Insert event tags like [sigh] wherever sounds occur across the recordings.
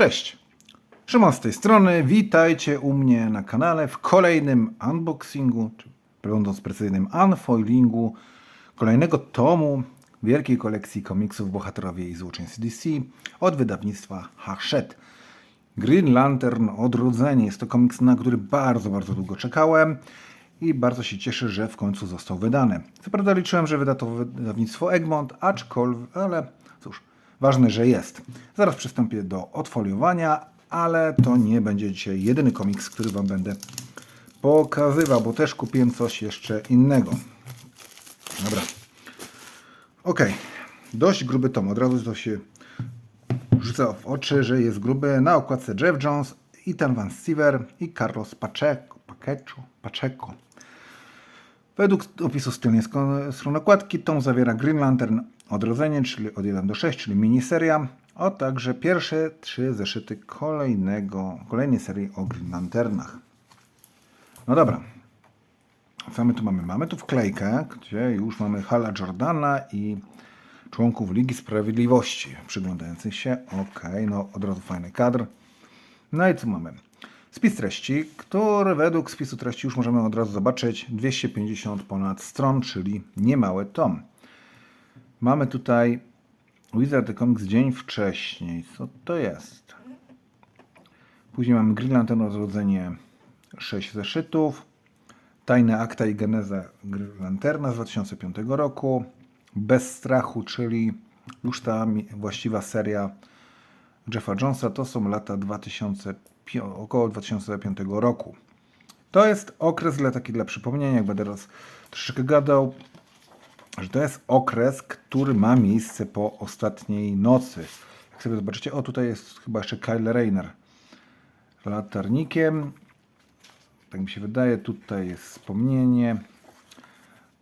Cześć! Szymon z tej strony, witajcie u mnie na kanale w kolejnym unboxingu, czy będąc precyzyjnym unfoilingu kolejnego tomu wielkiej kolekcji komiksów Bohaterowie i Złoczyńcy DC od wydawnictwa Hachette. Green Lantern Odrodzenie jest to komiks, na który bardzo, bardzo długo czekałem i bardzo się cieszę, że w końcu został wydany. Co prawda liczyłem, że wyda to wydawnictwo Egmont, aczkolwiek, ale cóż, ważne, że jest. Zaraz przystąpię do odfoliowania, ale to nie będzie dzisiaj jedyny komiks, który Wam będę pokazywał, bo też kupiłem coś jeszcze innego. Dobra. Ok, dość gruby tom. Od razu to się rzuca w oczy, że jest gruby. Na okładce Jeff Jones, Ethan Van Siever i Carlos Pacheco. Pacheco. Pacheco. Według opisu z tylnej sko- strony okładki tom zawiera Green Lantern Odrodzenie, czyli od 1 do 6, czyli miniseria, a także pierwsze trzy zeszyty kolejnego, kolejnej serii o Green Lanternach. No dobra. Co my tu mamy? Mamy tu wklejkę, gdzie już mamy Hala Jordana i członków Ligi Sprawiedliwości przyglądających się. Ok, no od razu fajny kadr. No i co mamy? Spis treści, który według spisu treści już możemy od razu zobaczyć 250 ponad stron, czyli niemały tom. Mamy tutaj Wizard Comics dzień wcześniej. Co to jest? Później mamy Green Lantern Odrodzenie 6 zeszytów. Tajne akta i geneza Green Lanterna z 2005 roku. Bez strachu, czyli już ta właściwa seria Jeffa Jonesa to są lata 2000, pi- około 2005 roku. To jest okres dla taki dla przypomnienia, jak będę teraz troszeczkę gadał, że to jest okres, który ma miejsce po ostatniej nocy. Jak sobie zobaczycie, o tutaj jest chyba jeszcze Kyle Rayner latarnikiem. Tak mi się wydaje, tutaj jest wspomnienie.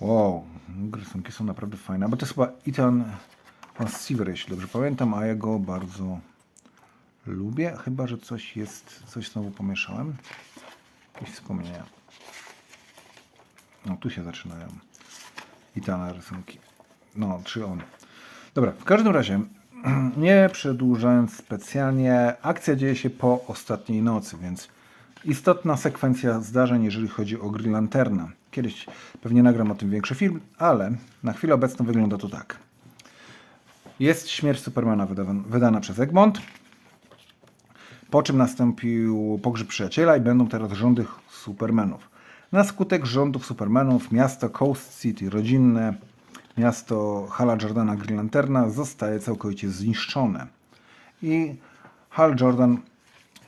Wow, rysunki są naprawdę fajne, bo to jest chyba Ethan Van jeśli dobrze pamiętam, a ja go bardzo lubię, chyba, że coś jest, coś znowu pomieszałem. Jakieś wspomnienia. No, tu się zaczynają. Itana rysunki. No, czy on. Dobra, w każdym razie, [clears throat] nie przedłużając specjalnie, akcja dzieje się po ostatniej nocy, więc istotna sekwencja zdarzeń, jeżeli chodzi o Green Lanterna. Kiedyś pewnie nagram o tym większy film, ale na chwilę obecną wygląda to tak. Jest śmierć Supermana wydawan- wydana przez Egmont, po czym nastąpił pogrzeb przyjaciela i będą teraz rządy Supermanów. Na skutek rządów Supermanów miasto Coast City, rodzinne miasto Hala Jordana Green Lanterna zostaje całkowicie zniszczone. I Hal Jordan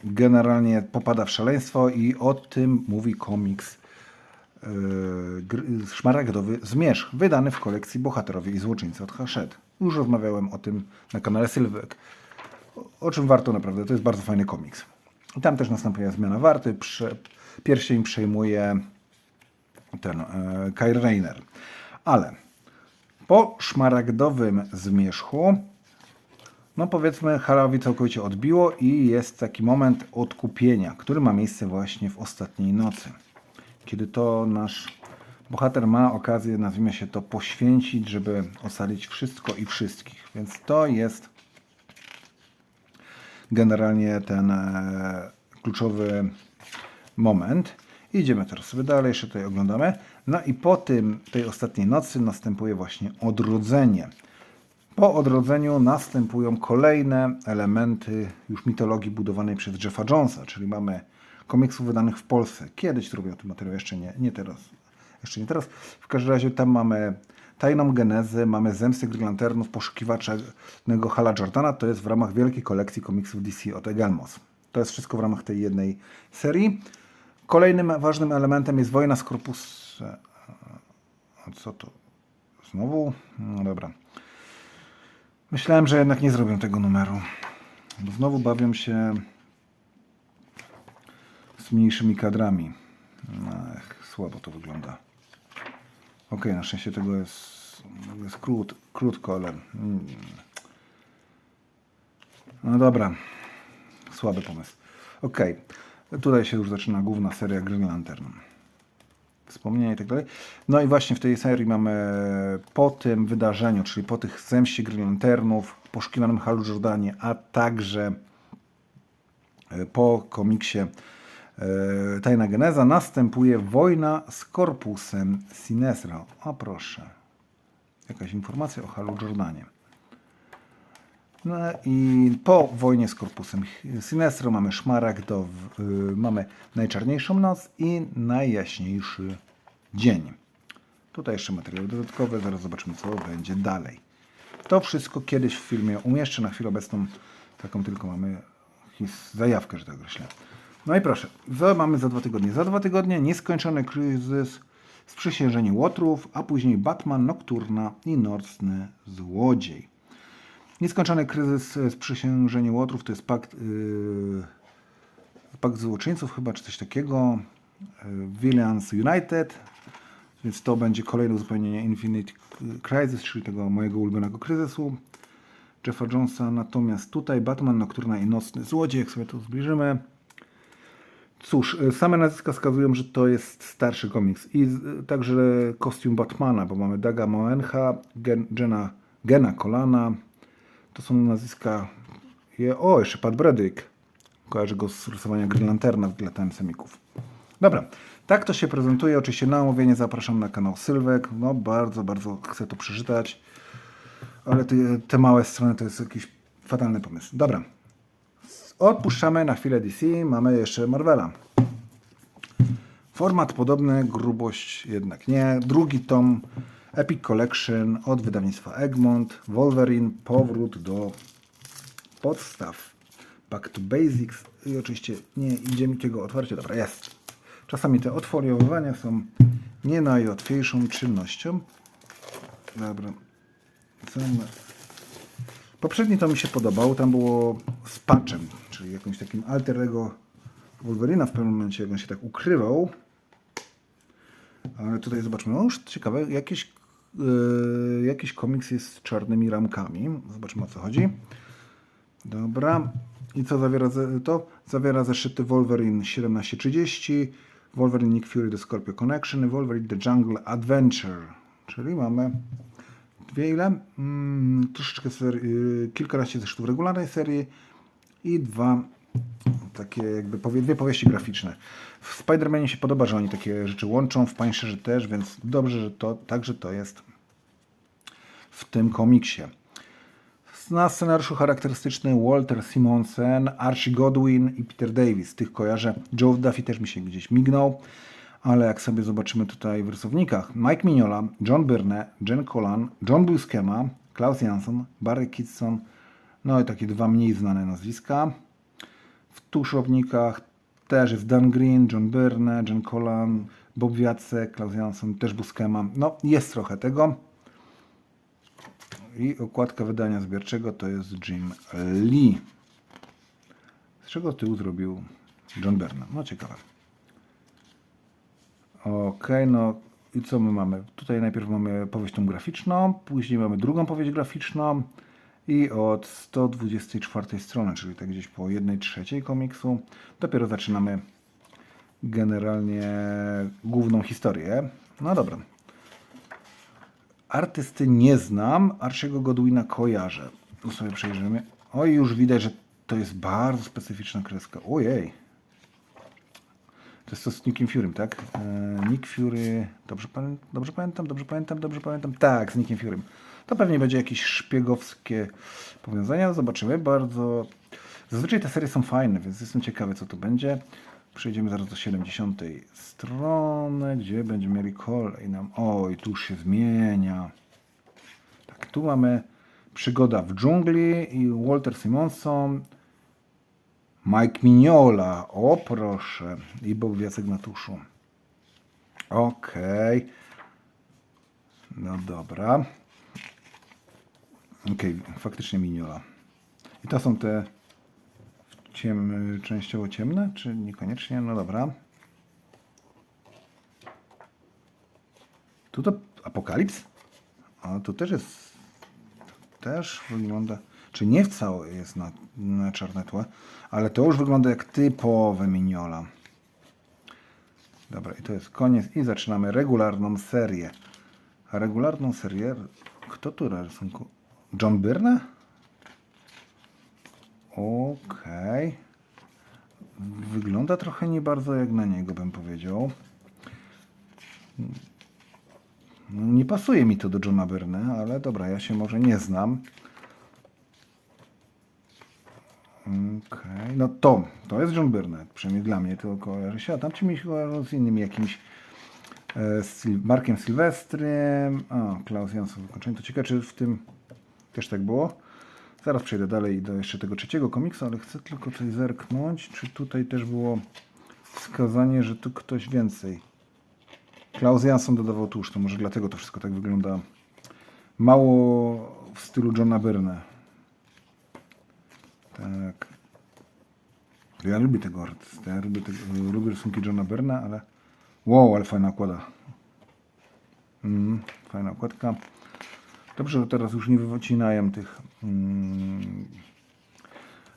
generalnie popada w szaleństwo i o tym mówi komiks yy, Szmaragdowy Zmierzch, wydany w kolekcji Bohaterowie i Złoczyńcy od Hachette. Już rozmawiałem o tym na kanale Sylwek o czym warto naprawdę. To jest bardzo fajny komiks. I tam też następuje zmiana warty. Prze, pierścień przejmuje ten e, Kyle Rayner. Ale po szmaragdowym zmierzchu, no powiedzmy, Halowi całkowicie odbiło i jest taki moment odkupienia, który ma miejsce właśnie w ostatniej nocy. Kiedy to nasz bohater ma okazję, nazwijmy się to, poświęcić, żeby ocalić wszystko i wszystkich. Więc to jest generalnie ten e, kluczowy moment. Idziemy teraz sobie dalej, jeszcze tutaj oglądamy. No i po tym, tej ostatniej nocy następuje właśnie odrodzenie. Po odrodzeniu następują kolejne elementy już mitologii budowanej przez Jeffa Jonesa, czyli mamy komiksów wydanych w Polsce. Kiedyś zrobię o tym materiał, jeszcze nie, nie teraz. Jeszcze nie teraz. W każdym razie tam mamy tajną genezę, mamy zemsty Green poszukiwaczego Hala Jordana. To jest w ramach wielkiej kolekcji komiksów DC od Egelmos. To jest wszystko w ramach tej jednej serii. Kolejnym ważnym elementem jest wojna z Corpus... A co to? Znowu? No dobra. Myślałem, że jednak nie zrobią tego numeru. Bo znowu bawią się z mniejszymi kadrami. Ech, słabo to wygląda. Ok, na szczęście tego jest, jest krót, krótko, ale... Mm. No dobra. Słaby pomysł. Ok, tutaj się już zaczyna główna seria Green Lantern. Wspomnienia i tak dalej. No i właśnie w tej serii mamy po tym wydarzeniu, czyli po tych zemście Green Lanternów, poszukiwanym Halu Jordanie, a także e, po komiksie e, Tajna Geneza następuje wojna z korpusem Sinesra. O proszę. Jakaś informacja o Halu Jordanie. I po wojnie z korpusem Sinestro mamy szmaragdow, y, mamy najczarniejszą noc i najjaśniejszy dzień. Tutaj jeszcze materiały dodatkowe, zaraz zobaczymy co będzie dalej. To wszystko kiedyś w filmie umieszczę, na chwilę obecną taką tylko mamy zajawkę, że tak określę. No i proszę, co mamy za dwa tygodnie? Za dwa tygodnie nieskończony kryzys, sprzysiężenie Łotrów, a później Batman, Nocturna i Nocny Złodziej. Nieskończony kryzys e, sprzysiężenie Łotrów to jest pakt, yy, pakt złoczyńców chyba, czy coś takiego. Yy, Villains United, więc to będzie kolejne uzupełnienie Infinite Crisis, czyli tego mojego ulubionego kryzysu. Jeffa Jonesa, natomiast tutaj Batman, Nocturna i Nocny Złodziej, jak sobie to zbliżymy. Cóż, y, same nazwiska wskazują, że to jest starszy komiks. I y, także kostium Batmana, bo mamy Daga Moencha, Gen, Gena Kolana. To są nazwiska. Je, o, jeszcze Pat Bredrick. Kojarzę go z rysowania Green Lanterna w tle semików. Dobra, tak to się prezentuje. Oczywiście na omówienie zapraszam na kanał Sylwek. No, bardzo, bardzo chcę to przeczytać. Ale te, te małe strony to jest jakiś fatalny pomysł. Dobra, Odpuszczamy na chwilę DC, mamy jeszcze Marvela. Format podobny, grubość jednak nie. Drugi tom Epic Collection od wydawnictwa Egmont. Wolverine, powrót do podstaw. Back to Basics. I oczywiście nie idzie mi tego otwarcie. Dobra, jest. Czasami te odfoliowywania są nie najłatwiejszą czynnością. Dobra. Co? Poprzedni to mi się podobał, tam było z patchem, czyli jakimś takim alter ego Wolverina w pewnym momencie, jak on się tak ukrywał. Ale tutaj zobaczmy, no już ciekawe, jakiś, yy, jakiś komiks jest z czarnymi ramkami. Zobaczmy o co chodzi. Dobra. I co zawiera to? Zawiera zeszyty Wolverine 1730, Wolverine Nick Fury The Scorpio Connection Wolverine The Jungle Adventure. Czyli mamy dwie ile? Mm, troszeczkę seri- y, kilkanaście zeszytów regularnej serii i dwa takie jakby powie, dwie powieści graficzne. W Spider-Manie się podoba, że oni takie rzeczy łączą, w Punisherze też, więc dobrze, że to także to jest w tym komiksie. Na scenariuszu charakterystyczny Walter Simonsen, Archie Godwin i Peter Davis. Tych kojarzę. Joe Duffy też mi się gdzieś mignął, ale jak sobie zobaczymy tutaj w rysownikach, Mike Mignola, John Byrne, Jen Colan, John Buscema, Klaus Jansson, Barry Kitson, no i takie dwa mniej znane nazwiska. W tuszownikach też jest Dan Green, John Byrne, Jen Colan, Bob Wiacek, Klaus Jansson, też Buscema. No, jest trochę tego. I okładka wydania zbiorczego to jest Jim Lee. Z czego tył zrobił John Byrne? No ciekawe. Okej, no i co my mamy? Tutaj najpierw mamy powieść tą graficzną, później mamy drugą powieść graficzną i od 124 strony, czyli tak gdzieś po jednej trzeciej komiksu, dopiero zaczynamy generalnie główną historię. No dobra. Artysty nie znam, Archiego Godwina kojarzę. Tu sobie przejrzymy. Oj, już widać, że to jest bardzo specyficzna kreska. Ojej. To jest to z Nickiem Furym, tak? E, Nick Fury. Dobrze, dobrze pamiętam, dobrze pamiętam, dobrze pamiętam. Tak, z Nickiem Furym. To pewnie będzie jakieś szpiegowskie powiązania. Zobaczymy. Bardzo. Zazwyczaj te serie są fajne, więc jestem ciekawy, co to będzie. Przejdziemy zaraz do 70 strony, gdzie będziemy mieli kolejną. Oj, tu już się zmienia. Tak, tu mamy przygoda w dżungli i Walter Simonson, Mike Mignola, o proszę, i Bob Wiacek na tuszu. Okej. No dobra. Okej, faktycznie Mignola. I to są te ciem, częściowo ciemne, czy niekoniecznie? No dobra. Tu to Apokalips? A tu też jest. Też wygląda. Czy nie w całe jest na, na czarne tło, ale to już wygląda jak typowe miniola. Dobra, i to jest koniec. I zaczynamy regularną serię. Regularną serię. Kto tu rysunku? John Byrne? Okej. wygląda trochę nie bardzo jak na niego, bym powiedział. No, nie pasuje mi to do Johna Byrne, ale dobra, ja się może nie znam. Okej, no to, to jest John Byrne, przynajmniej dla mnie to kojarzy się, a tam ci mi się kojarzą z innymi jakimś e, z Markiem Sylwestrem, a, Klaus Jansson wykończenie, to ciekawe czy w tym też tak było. Zaraz przejdę dalej do jeszcze tego trzeciego komiksu, ale chcę tylko coś zerknąć, czy tutaj też było wskazanie, że tu ktoś więcej. Klaus Jansson dodawał tłuszcz, to może dlatego to wszystko tak wygląda mało w stylu Johna Byrne. Tak. Ja lubię tego artystę, ja lubię, lubię rysunki Johna Byrna, ale wow, ale fajna okłada. Mm, fajna okładka. Dobrze, że teraz już nie wycinają tych mm,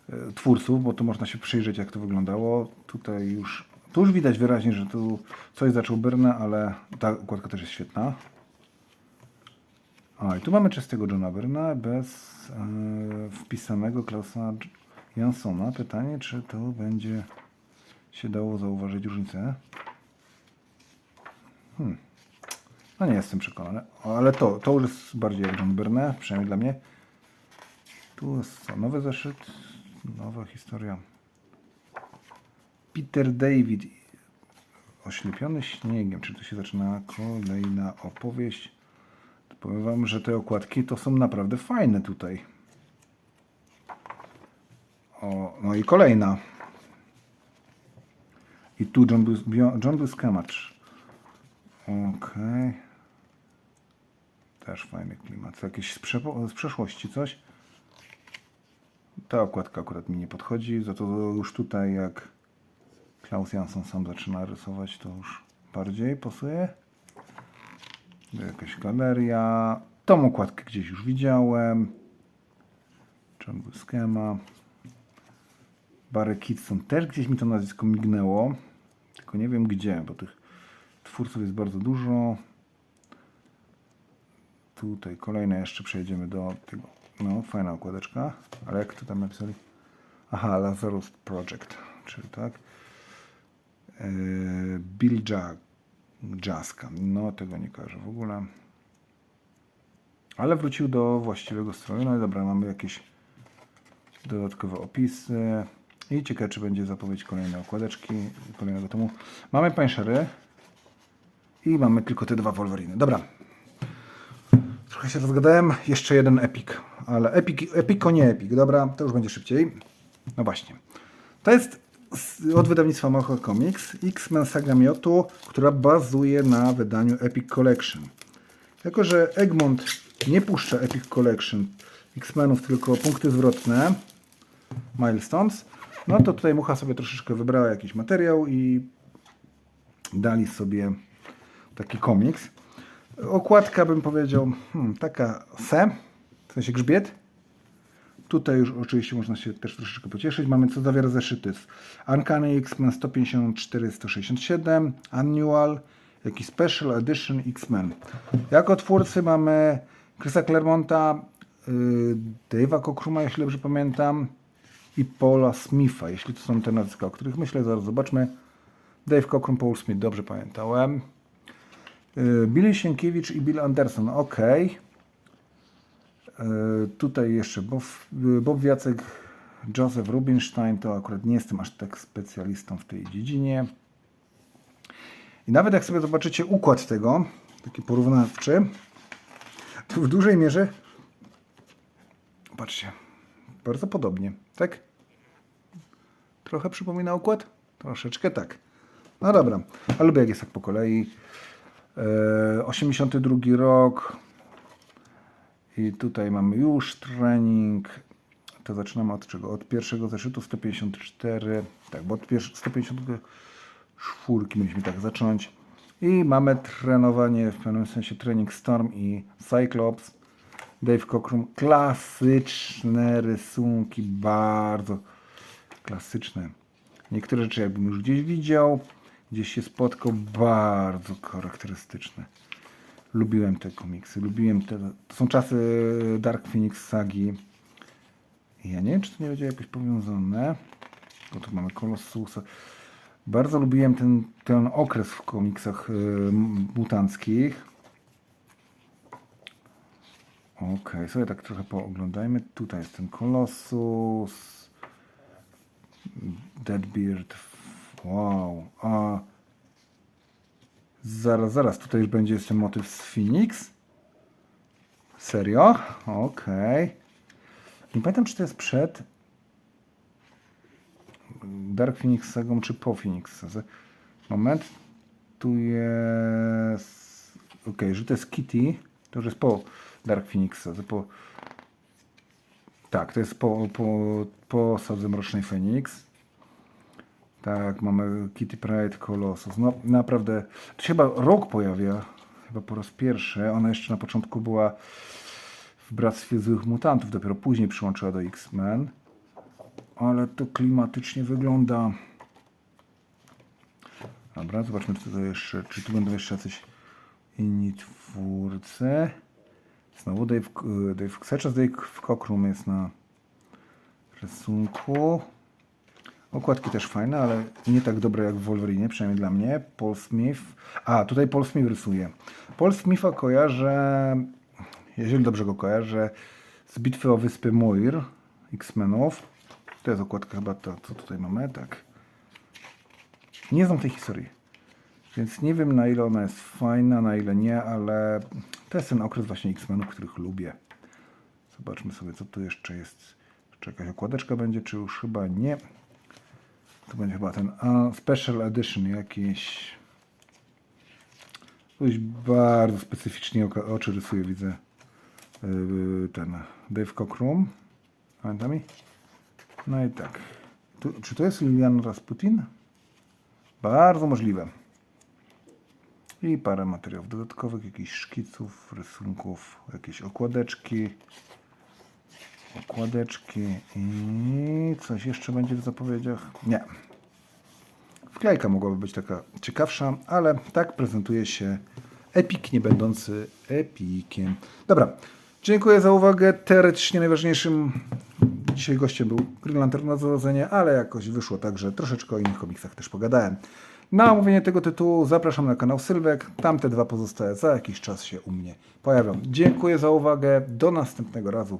e, twórców, bo tu można się przyjrzeć, jak to wyglądało. Tutaj już, tu już widać wyraźnie, że tu coś zaczął Byrne, ale ta układka też jest świetna. A, i tu mamy czystego Johna Byrna bez e, wpisanego Klausa Jansona. Pytanie, czy to będzie się dało zauważyć różnicę? Hmm. No nie jestem przekonany, ale to, to już jest bardziej John Byrne, przynajmniej dla mnie. Tu jest co, nowy zeszyt, nowa historia. Peter David, oślepiony śniegiem. Czy tu się zaczyna kolejna opowieść? To powiem wam, że te okładki to są naprawdę fajne tutaj. O, no i kolejna. I tu John był, John. Okej. Też fajny klimat. Jakieś z, z przeszłości coś. Ta okładka akurat mi nie podchodzi, za to już tutaj jak Klaus Jansson sam zaczyna rysować, to już bardziej pasuje. Jakaś galeria. Tą okładkę gdzieś już widziałem. John Buscema. Barry Kitson. Też gdzieś mi to nazwisko mignęło. Tylko nie wiem gdzie, bo tych twórców jest bardzo dużo. Tutaj kolejne jeszcze przejdziemy do tego. No, fajna okładeczka. Ale jak to tam napisali? Aha, Lazarus Project. Czyli tak. Yy, Bill Jack. Jaska. No, tego nie kojarzę w ogóle. Ale wrócił do właściwego stroju. No i dobra, mamy jakieś dodatkowe opisy. I ciekawe, czy będzie zapowiedź kolejnej okładeczki, kolejnego tomu. Mamy pańszery. I mamy tylko te dwa Wolveriny. Dobra. Trochę się rozgadałem. Jeszcze jeden Epic. Ale Epic, Epico nie Epic. Dobra, to już będzie szybciej. No właśnie. To jest od wydawnictwa Mocha Comics X-Men Saga Miotu, która bazuje na wydaniu Epic Collection. Jako, że Egmont nie puszcza Epic Collection X-Menów, tylko punkty zwrotne, Milestones, no to tutaj Mucha sobie troszeczkę wybrała jakiś materiał i dali sobie taki komiks. Okładka bym powiedział hmm, taka se, w sensie grzbiet. Tutaj już oczywiście można się też troszeczkę pocieszyć. Mamy co zawiera zeszyty z Uncanny X-Men 154-167, Annual, jakiś Special Edition X-Men. Jako twórcy mamy Chrisa Claremonta, yy, Dave'a Cochruma, jeśli dobrze pamiętam, i Paula Smitha, jeśli to są te nazwiska, o których myślę, zaraz zobaczmy. Dave Cockrum, Paul Smith, dobrze pamiętałem. Yy, Billy Sienkiewicz i Bill Anderson, ok. Tutaj jeszcze Bob, Bob Wiacek, Joseph Rubinstein, to akurat nie jestem aż tak specjalistą w tej dziedzinie. I nawet jak sobie zobaczycie układ tego, taki porównawczy, to w dużej mierze, patrzcie, bardzo podobnie, tak? Trochę przypomina układ? Troszeczkę tak. No dobra, ale lubię jak jest tak po kolei. E, 82 rok. I tutaj mamy już trening. To zaczynamy od czego? Od pierwszego zeszytu 154. Tak, bo od pierwszego 154 mieliśmy tak zacząć. I mamy trenowanie, w pewnym sensie trening Storm i Cyclops. Dave Cockrum. Klasyczne rysunki, bardzo klasyczne. Niektóre rzeczy jakbym już gdzieś widział, gdzieś się spotkał, bardzo charakterystyczne. Lubiłem te komiksy, lubiłem te, to są czasy Dark Phoenix sagi. Ja nie wiem, czy to nie będzie jakoś powiązane. Bo tu mamy Kolossusa. Bardzo lubiłem ten, ten okres w komiksach y, mutanckich. Okej, sobie tak trochę pooglądajmy. Tutaj jest ten Kolossus. Deadbeard. Wow. A zaraz, zaraz. Tutaj już będzie jeszcze motyw z Phoenix. Serio? Okej. Nie pamiętam, czy to jest przed Dark Phoenix Sagą, czy po Phoenix. Moment. Tu jest... Okej, że to jest Kitty. To już jest po Dark Phoenix. Po... Tak, to jest po, po, po Sadze Mrocznej Phoenix. Tak, mamy Kitty Pride Colossus. No naprawdę, to się chyba rok pojawia, chyba po raz pierwszy. Ona jeszcze na początku była w Bractwie Złych Mutantów, dopiero później przyłączyła do X-Men. Ale to klimatycznie wygląda. Dobra, zobaczmy co to jeszcze, czy tu będą jeszcze jacyś inni twórcy. Znowu Dave, Dave Seczas Dave w Cockroom jest na rysunku. Okładki też fajne, ale nie tak dobre jak w Wolverine, przynajmniej dla mnie. Paul Smith. A, tutaj Paul Smith rysuje. Paul Smitha kojarzę, jeżeli dobrze go kojarzę, z bitwy o wyspę Moir X-Menów. To jest okładka chyba to, co tutaj mamy, tak. Nie znam tej historii, więc nie wiem na ile ona jest fajna, na ile nie, ale to jest ten okres właśnie X-Menów, których lubię. Zobaczmy sobie, co tu jeszcze jest. Czy jakaś okładeczka będzie, czy już chyba nie. To będzie chyba ten a, Special Edition jakiś. Ktoś bardzo specyficznie oczy rysuje, widzę. Yy, ten Dave Cockrum. Pamiętami? No i tak. Tu, czy to jest Lilian Rasputin? Bardzo możliwe. I parę materiałów dodatkowych, jakichś szkiców, rysunków, jakieś okładeczki. Okładeczki i coś jeszcze będzie w zapowiedziach? Nie. Wklejka mogłaby być taka ciekawsza, ale tak prezentuje się epik, nie będący epikiem. Dobra, dziękuję za uwagę. Teoretycznie najważniejszym dzisiaj gościem był Green Lantern na zarodzenie, ale jakoś wyszło tak, że troszeczkę o innych komiksach też pogadałem. Na omówienie tego tytułu zapraszam na kanał Sylwek. Tamte dwa pozostałe za jakiś czas się u mnie pojawią. Dziękuję za uwagę. Do następnego razu.